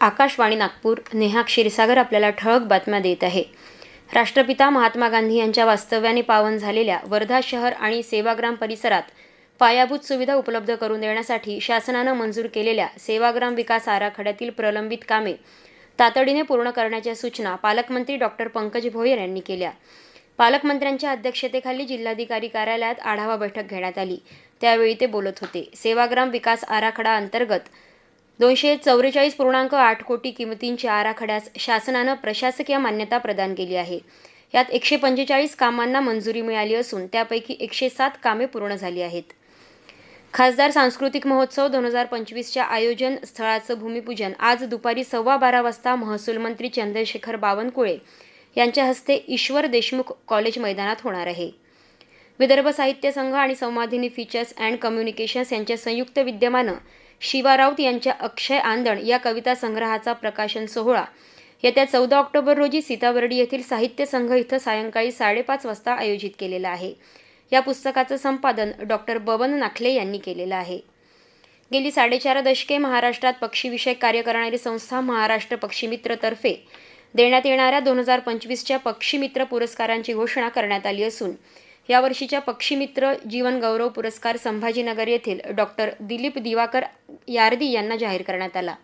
आकाशवाणी नागपूर नेहा क्षीरसागर आपल्याला ठळक बातम्या देत आहे. राष्ट्रपिता महात्मा गांधी यांच्या वास्तव्याने पावन झालेल्या वर्धा शहर आणि सेवाग्राम परिसरात पायाभूत सुविधा उपलब्ध करून देण्यासाठी शासनानं मंजूर केलेल्या सेवाग्राम विकास आराखड्यातील प्रलंबित कामे तातडीने पूर्ण करण्याच्या सूचना पालकमंत्री डॉक्टर पंकज भोयर यांनी केल्या. पालकमंत्र्यांच्या अध्यक्षतेखाली जिल्हाधिकारी कार्यालयात आढावा बैठक घेण्यात आली. त्यावेळी ते बोलत होते. सेवाग्राम विकास आराखडा अंतर्गत दोनशे चौवेचाळीस पूर्णांक आठ कोटी किमतींच्या आराखड्यास शासनानं प्रशासकीय मान्यता प्रदान केली आहे. यात एकशे पंचेचाळीस कामांना मंजुरी मिळाली असून त्यापैकी एकशे सात कामे पूर्ण झाली आहेत. खासदार सांस्कृतिक महोत्सव दोन हजार पंचवीसच्या आयोजन स्थळाचं भूमिपूजन आज दुपारी सव्वा बारा वाजता महसूल मंत्री चंद्रशेखर बावनकुळे यांच्या हस्ते ईश्वर देशमुख कॉलेज मैदानात होणार आहे. विदर्भ साहित्य संघ आणि संवादिनी फीचर्स अँड कम्युनिकेशन्स यांच्या संयुक्त विद्यमानं शिवा राऊत यांच्या अक्षय आंदण या कविता संग्रहाचा प्रकाशन सोहळा. येत्या चौदा ऑक्टोबर रोजी सीताबर्डी येथील साहित्य संघ इथं सायंकाळी साडेपाच वाजता आयोजित केलेलं आहे. या पुस्तकाचं संपादन डॉक्टर बबन नाखले यांनी केलेलं आहे. गेली साडेचार दशके महाराष्ट्रात पक्षीविषयक कार्य करणारी संस्था महाराष्ट्र पक्षीमित्रतर्फे देण्यात येणाऱ्या दोन हजार पंचवीसच्या पक्षीमित्र पुरस्कारांची घोषणा करण्यात आली असून यावर्षीच्या पक्षीमित्र जीवन गौरव पुरस्कार संभाजीनगर येथील डॉक्टर दिलीप दिवाकर यार्दी यांना जाहीर करण्यात आला.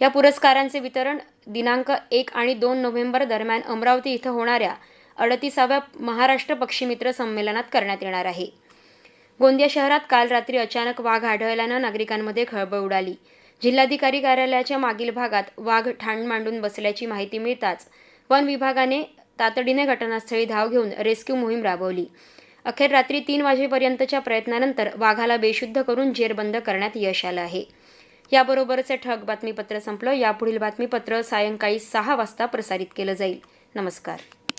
या पुरस्कारांचे वितरण दिनांक एक आणि दोन नोव्हेंबर दरम्यान अमरावती इथं होणाऱ्या अडतीसाव्या महाराष्ट्र पक्षीमित्र संमेलनात करण्यात येणार आहे. गोंदिया शहरात काल रात्री अचानक वाघ आढळल्यानं नागरिकांमध्ये खळबळ उडाली. जिल्हाधिकारी कार्यालयाच्या मागील भागात वाघ ठाण मांडून बसल्याची माहिती मिळताच वन विभागाने तातडीने घटनास्थळी धाव घेऊन रेस्क्यू मोहीम राबवली. अखेर रात्री तीन वाजेपर्यंतच्या प्रयत्नानंतर वाघाला बेशुद्ध करून जेरबंद करण्यात यश आलं आहे. याबरोबरच ठग बातमीपत्र संपलं. यापुढील बातमीपत्र सायंकाळी सहा वाजता प्रसारित केलं जाईल. नमस्कार.